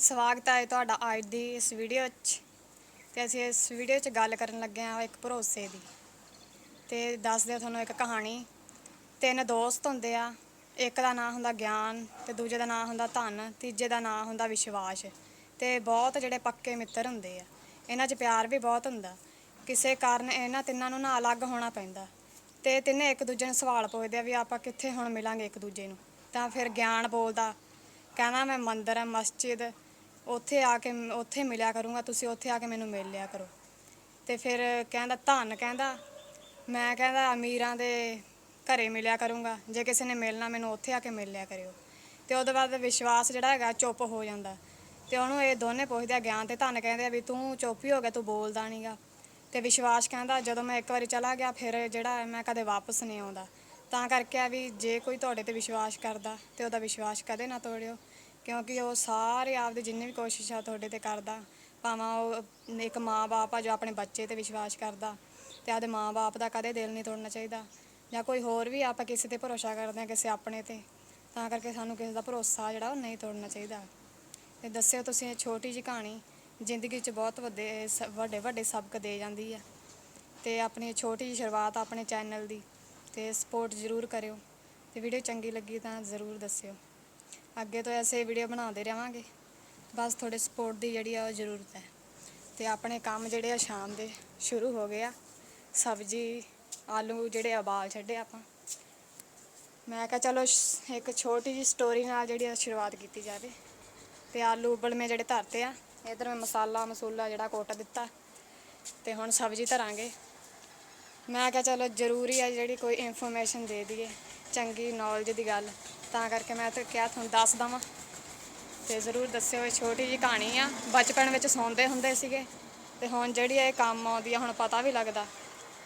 ਸਵਾਗਤ ਹੈ ਤੁਹਾਡਾ ਅੱਜ ਦੀ ਇਸ ਵੀਡੀਓ 'ਚ। ਤੇ ਅਸੀਂ ਇਸ ਵੀਡੀਓ 'ਚ ਗੱਲ ਕਰਨ ਲੱਗੇ ਹਾਂ ਇੱਕ ਭਰੋਸੇ ਦੀ। ਤੇ ਦੱਸਦੇ ਹਾਂ ਤੁਹਾਨੂੰ ਇੱਕ ਕਹਾਣੀ। ਤਿੰਨ ਦੋਸਤ ਹੁੰਦੇ ਆ। ਇੱਕ ਦਾ ਨਾਮ ਹੁੰਦਾ ਗਿਆਨ ਤੇ ਦੂਜੇ ਦਾ ਨਾਮ ਹੁੰਦਾ ਧਨ, ਤੀਜੇ ਦਾ ਨਾਮ ਹੁੰਦਾ ਵਿਸ਼ਵਾਸ। ਤੇ ਬਹੁਤ ਜਿਹੜੇ ਪੱਕੇ ਮਿੱਤਰ ਹੁੰਦੇ ਆ। ਇਹਨਾਂ 'ਚ ਪਿਆਰ ਵੀ ਬਹੁਤ ਹੁੰਦਾ। ਕਿਸੇ ਕਾਰਨ ਇਹਨਾਂ ਤਿੰਨਾਂ ਨੂੰ ਨਾ ਅਲੱਗ ਹੋਣਾ ਪੈਂਦਾ। ਤੇ ਤਿੰਨੇ ਇੱਕ ਦੂਜੇ ਨੂੰ ਸਵਾਲ ਪੁੱਛਦੇ ਆ ਵੀ ਆਪਾਂ ਕਿੱਥੇ ਹੁਣ ਮਿਲਾਂਗੇ ਇੱਕ ਦੂਜੇ ਨੂੰ। ਤਾਂ ਫਿਰ ਗਿਆਨ ਬੋਲਦਾ, ਕਹਿੰਦਾ ਮੈਂ ਮੰਦਰ ਮਸਜਿਦ। ਉੱਥੇ ਆ ਕੇ ਉੱਥੇ ਮਿਲਿਆ ਕਰੂੰਗਾ, ਤੁਸੀਂ ਉੱਥੇ ਆ ਕੇ ਮੈਨੂੰ ਮਿਲ ਲਿਆ ਕਰੋ। ਤੇ ਫਿਰ ਕਹਿੰਦਾ, ਧੰਨ ਕਹਿੰਦਾ, ਮੈਂ ਕਹਿੰਦਾ, ਅਮੀਰਾਂ ਦੇ ਘਰੇ ਮਿਲਿਆ ਕਰੂੰਗਾ, ਜੇ ਕਿਸੇ ਨੇ ਮਿਲਣਾ, ਮੈਨੂੰ ਉੱਥੇ ਆ ਕੇ ਮਿਲ ਲਿਆ ਕਰਿਓ। ਤੇ ਉਹਦੇ ਬਾਅਦ ਵਿਸ਼ਵਾਸ ਜਿਹੜਾ ਹੈਗਾ, ਚੁੱਪ ਹੋ ਜਾਂਦਾ। ਤੇ ਉਹਨੂੰ ਇਹ ਦੋਨੇ ਪੁੱਛਦੇ ਆ, ਗਿਆਨ ਤੇ ਧਨ ਕਹਿੰਦੇ ਆ ਵੀ ਤੂੰ ਚੁੱਪ ਹੀ ਹੋ ਗਿਆ, ਤੂੰ ਬੋਲਦਾ ਨਹੀਂਗਾ ਤੇ ਵਿਸ਼ਵਾਸ ਕਹਿੰਦਾ, ਜਦੋਂ ਮੈਂ ਇੱਕ ਵਾਰੀ ਚਲਾ ਗਿਆ, ਫਿਰ ਜਿਹੜਾ ਮੈਂ ਕਦੇ ਵਾਪਸ ਨਹੀਂ ਆਉਂਦਾ। ਤਾਂ ਕਰਕੇ ਆ ਵੀ ਜੇ ਕੋਈ ਤੁਹਾਡੇ ਤੇ ਵਿਸ਼ਵਾਸ ਕਰਦਾ, ਤੇ ਉਹਦਾ ਵਿਸ਼ਵਾਸ ਕਦੇ ਨਾ ਤੋੜਿਓ। ਕਿਉਂਕਿ ਉਹ ਸਾਰੇ ਆਪਦੇ ਜਿੰਨੇ ਵੀ ਕੋਸ਼ਿਸ਼ ਆ ਤੁਹਾਡੇ ਤੇ ਕਰਦਾ, ਭਾਵਾਂ ਉਹ ਇੱਕ ਮਾਂ-ਬਾਪ ਆ ਜੋ ਆਪਣੇ ਬੱਚੇ ਤੇ ਵਿਸ਼ਵਾਸ ਕਰਦਾ ਤੇ ਆਪਦੇ ਮਾਂ-ਬਾਪ ਦਾ ਕਦੇ ਦਿਲ ਨਹੀਂ ਤੋੜਨਾ ਚਾਹੀਦਾ ਜਾਂ ਕੋਈ ਹੋਰ ਵੀ ਆਪਾਂ ਕਿਸੇ ਤੇ ਭਰੋਸਾ ਕਰਦੇ ਹਾਂ ਕਿਸੇ ਆਪਣੇ ਤੇ, ਤਾਂ ਕਰਕੇ ਸਾਨੂੰ ਕਿਸੇ ਦਾ ਭਰੋਸਾ ਜਿਹੜਾ ਉਹ ਨਹੀਂ ਤੋੜਨਾ ਚਾਹੀਦਾ। ਤੇ ਦੱਸਿਓ ਤੁਸੀਂ ਇਹ ਛੋਟੀ ਜਿਹੀ ਕਹਾਣੀ ਜ਼ਿੰਦਗੀ 'ਚ ਬਹੁਤ ਵੱਡੇ ਸ- ਵੱਡੇ ਵੱਡੇ ਸਬਕ ਦੇ ਜਾਂਦੀ ਆ ਤੇ ਆਪਣੀ ਛੋਟੀ ਜਿਹੀ ਸ਼ੁਰੂਆਤ ਆਪਣੇ ਚੈਨਲ ਦੀ ਤੇ ਸਪੋਰਟ ਜ਼ਰੂਰ ਕਰਿਓ ਤੇ ਵੀਡੀਓ ਚੰਗੀ ਲੱਗੀ ਤਾਂ ਜ਼ਰੂਰ ਦੱਸਿਓ। ਅੱਗੇ ਤੋਂ ਐਸੇ ਵੀਡੀਓ ਬਣਾਉਂਦੇ ਰਹਾਂਗੇ। ਬਸ ਤੁਹਾਡੇ ਸਪੋਰਟ ਦੀ ਜਿਹੜੀ ਆ ਉਹ ਜ਼ਰੂਰਤ ਹੈ। ਤੇ ਆਪਣੇ ਕੰਮ ਜਿਹੜੇ ਆ ਸ਼ਾਮ ਦੇ ਸ਼ੁਰੂ ਹੋ ਗਏ ਆ। ਸਬਜ਼ੀ, ਆਲੂ ਜਿਹੜੇ ਆ ਉਬਾਲ ਛੱਡੇ ਆਪਾਂ। ਮੈਂ ਕਿਹਾ ਚਲੋ ਇੱਕ ਛੋਟੀ ਜਿਹੀ ਸਟੋਰੀ ਨਾਲ ਜਿਹੜੀ ਆ ਸ਼ੁਰੂਆਤ ਕੀਤੀ ਜਾਵੇ। ਤੇ ਆਲੂ ਉਬਲ ਮੇ ਜਿਹੜੇ ਧਰਤੇ ਆ, ਇਧਰ ਮੈਂ ਮਸਾਲਾ, ਮਸੂਲਾ ਜਿਹੜਾ ਕੋਟ ਦਿੱਤਾ। ਤੇ ਹੁਣ ਸਬਜ਼ੀ ਧਰਾਂਗੇ। ਮੈਂ ਕਿਹਾ ਚਲੋ ਜ਼ਰੂਰੀ ਆ ਜਿਹੜੀ ਕੋਈ ਇਨਫੋਰਮੇਸ਼ਨ ਦੇ ਦਈਏ। ਚੰਗੀ ਨੌਲੇਜ ਦੀ ਗੱਲ। ਤਾਂ ਕਰਕੇ ਮੈਂ ਤਾਂ ਕਿਹਾ ਤੁਹਾਨੂੰ ਦੱਸ ਦਵਾਂ। ਤੇ ਜ਼ਰੂਰ ਦੱਸਿਓ, ਇਹ ਛੋਟੀ ਜਿਹੀ ਕਹਾਣੀ ਆ। ਬਚਪਨ ਵਿੱਚ ਸੁਣਦੇ ਹੁੰਦੇ ਸੀਗੇ। ਤੇ ਹੁਣ ਜਿਹੜੀ ਇਹ ਕੰਮ ਆਉਂਦੀ ਆ, ਹੁਣ ਪਤਾ ਵੀ ਲੱਗਦਾ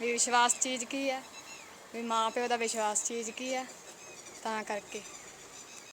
ਵੀ ਵਿਸ਼ਵਾਸ ਚੀਜ਼ ਕੀ ਹੈ ਵੀ ਮਾਂ ਪਿਓ ਦਾ ਵਿਸ਼ਵਾਸ ਚੀਜ਼ ਕੀ ਹੈ ਤਾਂ ਕਰਕੇ।